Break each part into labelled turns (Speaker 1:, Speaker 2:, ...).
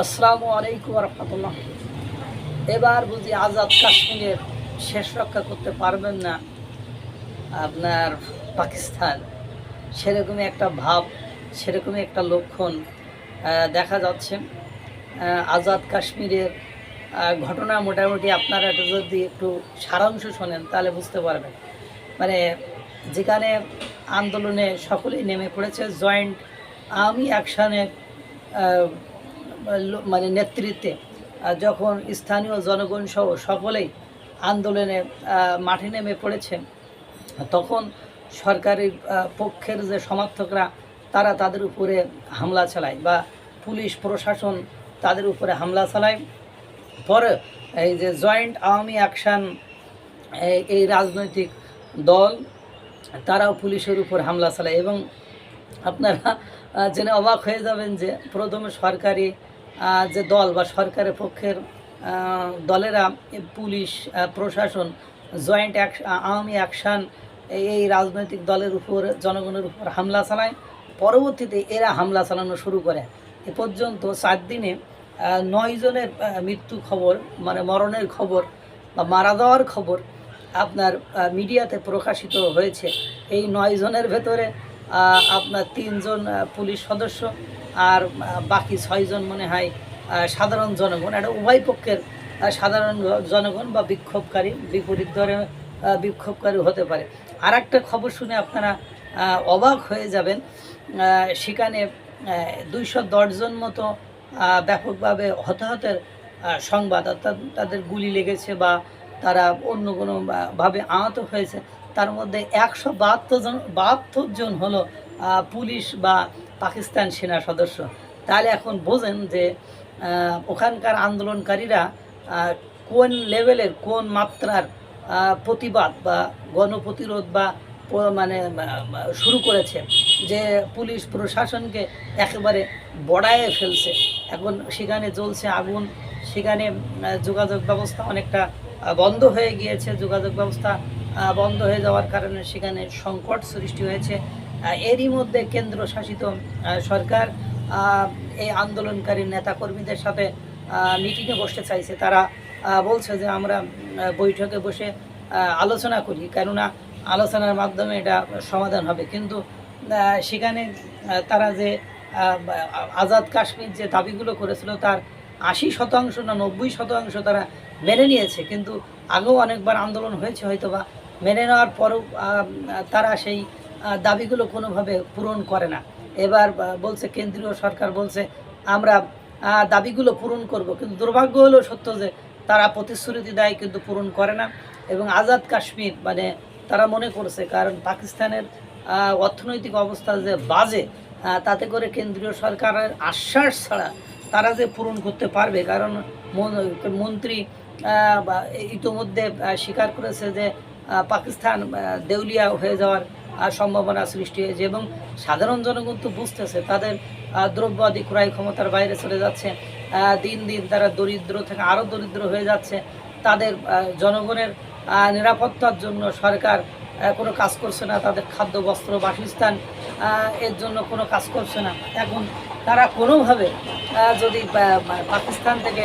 Speaker 1: আসসালামু আলাইকুম রহমতুল্লাহ। এবার বুঝি আজাদ কাশ্মীরের শেষ রক্ষা করতে পারবেন না আপনার পাকিস্তান। সেরকমই একটা ভাব, সেরকমই একটা লক্ষণ দেখা যাচ্ছে। আজাদ কাশ্মীরের ঘটনা মোটামুটি আপনারা এটা যদি একটু সারাংশ শোনেন, তাহলে বুঝতে পারবেন। মানে যেখানে আন্দোলনে সকলেই নেমে পড়েছে, জয়েন্ট আর্মি অ্যাকশনের মানে নেতৃত্বে যখন স্থানীয় জনগণ সহ সকলেই আন্দোলনে মাঠে নেমে পড়েছে তখন সরকারি আহ, পক্ষের যে সমর্থকরা তারা তাদের উপরে হামলা চালায় বা পুলিশ প্রশাসন তাদের উপরে হামলা চালায়। পরে এই যে জয়েন্ট আওয়ামী অ্যাকশন এই রাজনৈতিক দল তারাও পুলিশের উপর হামলা চালায় এবং আপনারা জেনে অবাক হয়ে যাবেন যে প্রথমে সরকারি যে দল বা সরকারের পক্ষের দলেরা পুলিশ প্রশাসন, জয়েন্ট আওয়ামী অ্যাকশন এই রাজনৈতিক দলের উপর, জনগণের উপর হামলা চালায়। পরবর্তীতে এরা হামলা চালানো শুরু করে। এ পর্যন্ত চার দিনে নয় জনের মৃত্যু খবর মানে মরণের খবর বা মারা যাওয়ার খবর আপনার মিডিয়াতে প্রকাশিত হয়েছে। এই নয় জনের ভেতরে আপনার তিনজন পুলিশ সদস্য আর বাকি ছয়জন মনে হয় সাধারণ জনগণ, এটা উভয় পক্ষের সাধারণ জনগণ বা বিক্ষোভকারী, বিপরীত দরে বিক্ষোভকারী হতে পারে। আর একটা খবর শুনে আপনারা অবাক হয়ে যাবেন। সেখানে দুইশো দশজন মতো ব্যাপকভাবে হতাহতের সংবাদ, অর্থাৎ তাদের গুলি লেগেছে বা তারা অন্য কোনোভাবে আহত হয়েছে। তার মধ্যে একশো বাহাত্তর জন বাহাত্তর জন হলো পুলিশ বা পাকিস্তান সেনা সদস্য। তাহলে এখন বোঝেন যে ওখানকার আন্দোলনকারীরা কোন লেভেলের, কোন মাত্রার প্রতিবাদ বা গণপ্রতিরোধ বা মানে শুরু করেছে যে পুলিশ প্রশাসনকে একেবারে বড়ায়ে ফেলছে। এখন সেখানে জ্বলছে আগুন, সেখানে যোগাযোগ ব্যবস্থা অনেকটা বন্ধ হয়ে গিয়েছে। যোগাযোগ ব্যবস্থা বন্ধ হয়ে যাওয়ার কারণে সেখানে সংকট সৃষ্টি হয়েছে। এরই মধ্যে কেন্দ্র শাসিত সরকার এই আন্দোলনকারী নেতাকর্মীদের সাথে মিটিংয়ে বসতে চাইছে। তারা বলছে যে আমরা বৈঠকে বসে আলোচনা করি। কেননা আলোচনার মাধ্যমে এটা সমাধান হবে। কিন্তু সেখানে তারা যে আজাদ কাশ্মীর যে দাবিগুলো করেছিল, তার আশি শতাংশ না নব্বই শতাংশ তারা মেনে নিয়েছে। কিন্তু আগেও অনেকবার আন্দোলন হয়েছে হয়তো বা মেনে নেওয়ার পরও তারা সেই দাবিগুলো কোনোভাবে পূরণ করে না। এবার বলছে কেন্দ্রীয় সরকার বলছে, আমরা দাবিগুলো পূরণ করব। কিন্তু দুর্ভাগ্য হলো সত্য যে, তারা প্রতিশ্রুতি দেয় কিন্তু পূরণ করে না। এবং আজাদ কাশ্মীর মানে তারা মনে করছে, কারণ পাকিস্তানের অর্থনৈতিক অবস্থা যে বাজে তাতে করে কেন্দ্রীয় সরকারের আশ্বাস ছাড়া তারা যে পূরণ করতে পারবে, কারণ মন্ত্রী ইতোমধ্যে স্বীকার করেছে যে পাকিস্তান দেউলিয়া হয়ে যাওয়ার সম্ভাবনা সৃষ্টি হয়েছে এবং সাধারণ জনগণ তো বুঝতেছে তাদের দ্রব্যাদি ক্রয় ক্ষমতার বাইরে চলে যাচ্ছে দিন দিন তারা দরিদ্র থেকে আরও দরিদ্র হয়ে যাচ্ছে। তাদের জনগণের নিরাপত্তার জন্য সরকার কোনো কাজ করছে না। তাদের খাদ্য, বস্ত্র, বাসস্থান এর জন্য কোনো কাজ করছে না। এখন তারা কোনোভাবে যদি পাকিস্তান থেকে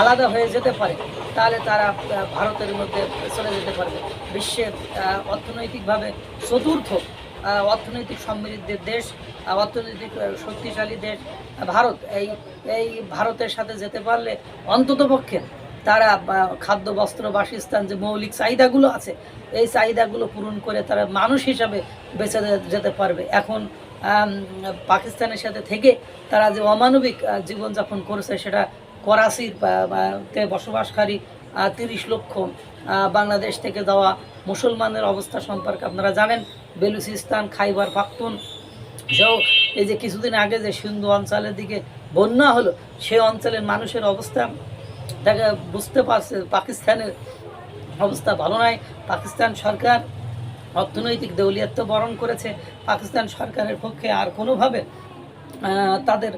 Speaker 1: আলাদা হয়ে যেতে পারে, তাহলে তারা ভারতের মধ্যে চলে যেতে পারবে। বিশ্বের অর্থনৈতিকভাবে চতুর্থ অর্থনৈতিক সমৃদ্ধের দেশ অর্থনৈতিক শক্তিশালী দেশ, ভারত। এই এই ভারতের সাথে যেতে পারলে অন্ততপক্ষে তারা খাদ্য, বস্ত্র, বাসস্থান যে মৌলিক চাহিদাগুলো আছে, এই চাহিদাগুলো পূরণ করে তারা মানুষ হিসাবে বেঁচে যেতে পারবে। এখন পাকিস্তানের সাথে থেকে তারা যে অমানবিক জীবনযাপন করেছে সেটা করাচির তে বসবাসকারী তিরিশ লক্ষ বাংলাদেশ থেকে দেওয়া মুসলমানের অবস্থা সম্পর্কে আপনারা জানেন। বেলুচিস্তান, খাইবার পাখতুন সেও এই যে কিছুদিন আগে যে সিন্ধু অঞ্চলের দিকে বন্যা হলো, সে অঞ্চলের মানুষের অবস্থা তাকে বুঝতে পারছে পাকিস্তানের অবস্থা ভালো নয় পাকিস্তান সরকার অর্থনৈতিক দেউলিয়াত্ব বরণ করেছে। পাকিস্তান সরকারের পক্ষে আর কোনোভাবে তাদের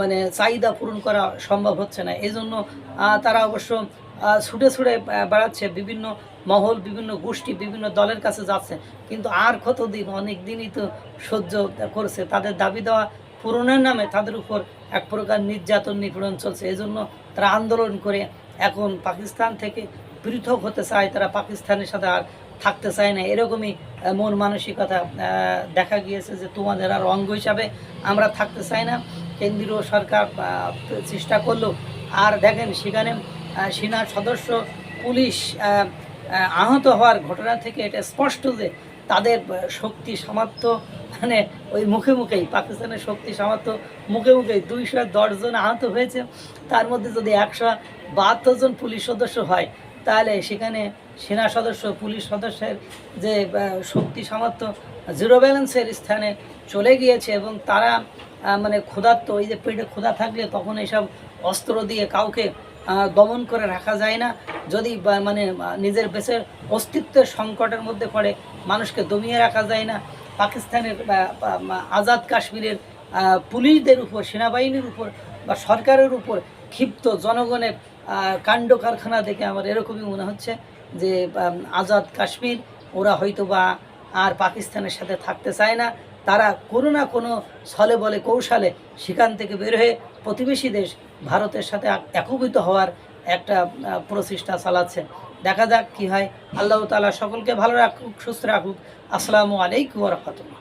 Speaker 1: মানে চাহিদা পূরণ করা সম্ভব হচ্ছে না। এই জন্য তারা অবশ্য ছুটে ছুটে বেড়াচ্ছে। বিভিন্ন মহল, বিভিন্ন গোষ্ঠী, বিভিন্ন দলের কাছে যাচ্ছে। কিন্তু আর কতদিন, অনেক দিনই তো সহ্য করছে। তাদের দাবি দেওয়া পূরণের নামে তাদের উপর এক প্রকার নির্যাতন নিপীড়ন চলছে। এই জন্য তারা আন্দোলন করে এখন পাকিস্তান থেকে পৃথক হতে চায়। তারা পাকিস্তানের সাথে আর থাকতে চায় না। এরকমই মন মানসিকতা দেখা গিয়েছে যে তোমাদের আর অঙ্গ হিসাবে আমরা থাকতে চাই না। কেন্দ্রীয় সরকার চেষ্টা করল। আর দেখেন সেখানে আহ, সেনা সদস্য পুলিশ আহ, আহ, আহত হওয়ার ঘটনা থেকে এটা স্পষ্ট যে তাদের শক্তি সামর্থ্য মানে ওই মুখে মুখেই, পাকিস্তানের শক্তি সামর্থ্য মুখে মুখেই দুইশো দশজন আহত হয়েছে। তার মধ্যে যদি একশো বাহাত্তর জন পুলিশ সদস্য হয়, তাহলে সেখানে সেনা সদস্য, পুলিশ সদস্যের যে শক্তি সামর্থ্য জিরো ব্যালেন্সের স্থানে চলে গিয়েছে এবং তারা মানে ক্ষুধার্ত, ওই যে পেটে ক্ষুধা থাকলে তখন এইসব অস্ত্র দিয়ে কাউকে দমন করে রাখা যায় না। যদি মানে নিজের দেশের অস্তিত্বের সংকটের মধ্যে পড়ে, মানুষকে দমিয়ে রাখা যায় না। পাকিস্তানের আজাদ কাশ্মীরের পুলিশদের উপর, সেনাবাহিনীর উপর বা সরকারের উপর ক্ষিপ্ত জনগণের কাণ্ড কারখানা দেখে আমার এরকমই মনে হচ্ছে যে আজাদ কাশ্মীর, ওরা হয়তো বা আর পাকিস্তানের সাথে থাকতে চায় না। তারা কোনো না কোনো ছলে বলে কৌশলে সেখান থেকে বের হয়ে প্রতিবেশী দেশ ভারতের সাথে এক- একীভূত হওয়ার একটা প্রচেষ্টা চালাচ্ছে। দেখা যাক কি হয়। আল্লাহ তালা সকলকে ভালো রাখুক, সুস্থ রাখুক। আসসালামু আলাইকুম রহমতুল্লাহ।